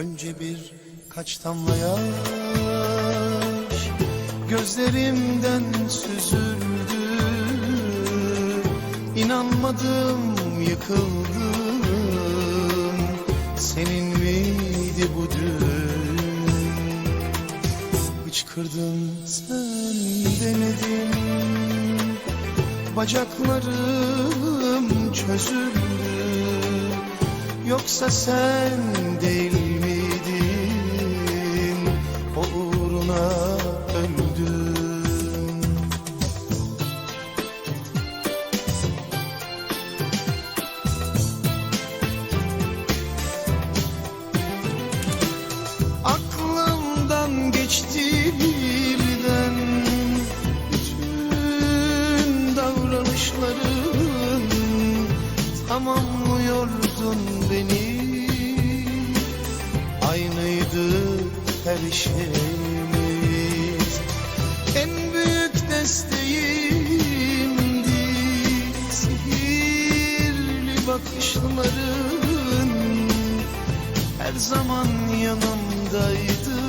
Önce bir kaç damla yaş? Gözlerimden süzüldü İnanmadım yıkıldım. Senin miydi bu dün? Hıçkırdım sen demedin Bacaklarım çözüldü. Yoksa sen değil Tamamlıyordun beni. Aynıydı her şeyimiz En büyük desteğimdi. Sihirli bakışların her zaman yanımdaydı